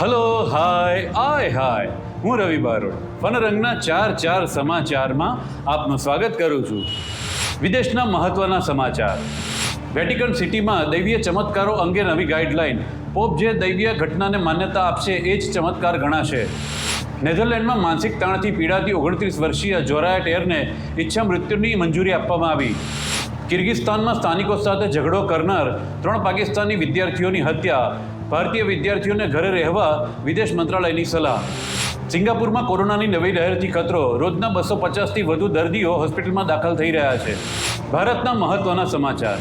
Hello hi આય હાય હું રવિ બારોડ ફનરંગના ચાર ચાર સમાચારમાં આપનું સ્વાગત કરું છું. વિદેશના મહત્વના સમાચાર. વેટિકન સિટીમાં દૈવીય ચમત્કારો અંગે નવી ગાઈડલાઈન. પોપ જે દૈવીય ઘટનાને માન્યતા આપશે એ જ ચમત્કાર ગણાશે. નેધરલેન્ડમાં માનસિક તાણથી પીડાતી ઓગણત્રીસ વર્ષીય જોરાયા ટેરને ઈચ્છા મૃત્યુની મંજૂરી આપવામાં આવી. કિર્ગિસ્તાનમાં સ્થાનિકો સાથે ઝઘડો કરનાર ત્રણ પાકિસ્તાની વિદ્યાર્થીઓની હત્યા. ભારતીય વિદ્યાર્થીઓને ઘરે રહેવા વિદેશ મંત્રાલયની સલાહ. સિંગાપુરમાં કોરોનાની નવી લહેરથી ખતરો રોજના બસો પચાસથી વધુ દર્દીઓ હોસ્પિટલમાં દાખલ થઈ રહ્યા છે. ભારતના મહત્વના સમાચાર.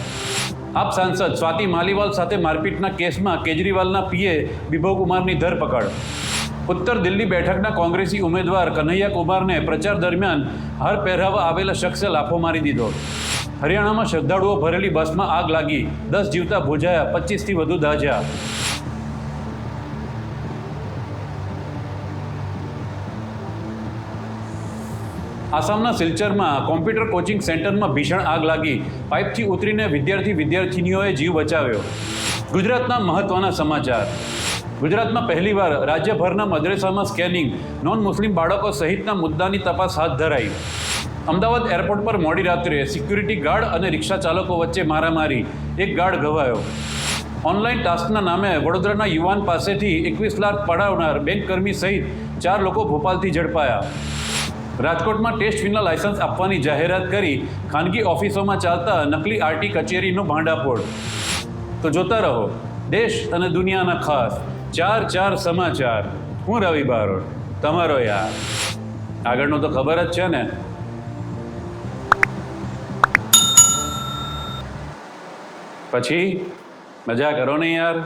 આપ સાંસદ સ્વાતિ માલીવાલ સાથે મારપીટના કેસમાં કેજરીવાલના પીએ વિભવ કુમારની ધરપકડ. ઉત્તર દિલ્હી બેઠકના કોંગ્રેસી ઉમેદવાર કન્હૈયા કુમારને પ્રચાર દરમિયાન હાર પહેરાવવા આવેલા શખ્સે લાફો મારી દીધો. હરિયાણામાં શ્રદ્ધાળુઓ ભરેલી બસમાં આગ લાગી. દસ જીવતા ભોજાયા, પચીસથી વધુ દાઝ્યા. આસામના સિલચરમાં કોમ્પ્યુટર કોચિંગ સેન્ટરમાં ભીષણ આગ લાગી. પાઇપથી ઉતરીને વિદ્યાર્થી વિદ્યાર્થિનીઓએ જીવ બચાવ્યો. ગુજરાતના મહત્વના સમાચાર. ગુજરાતમાં પહેલીવાર રાજ્યભરના મદ્રેસામાં સ્કેનિંગ. નોન મુસ્લિમ બાળકો સહિતના મુદ્દાની તપાસ હાથ ધરાઈ. અમદાવાદ એરપોર્ટ પર મોડી રાત્રે સિક્યુરિટી ગાર્ડ અને રિક્ષા ચાલકો વચ્ચે મારામારી. એક ગાર્ડ ઘવાયો. ઓનલાઈન ટાસ્કના નામે વડોદરાના યુવાન પાસેથી એકવીસ લાખ પડાવનાર બેંકકર્મી સહિત ચાર લોકો ભોપાલથી ઝડપાયા. રાજકોટમાં ટેસ્ટ વિના લાયસન્સ આપવાની જાહેરાત કરી ખાનગી ઓફિસોમાં ચાલતા નકલી આરટી કચેરીનો ભાંડાફોડ. તો જોતા રહો, દેશ અને દુનિયાના ખાસ ચાર ચાર સમાચાર. હું રવિ બારોટ તમારો યાર. આગળનું તો ખબર જ છે ને. પછી મજા કરો ને યાર.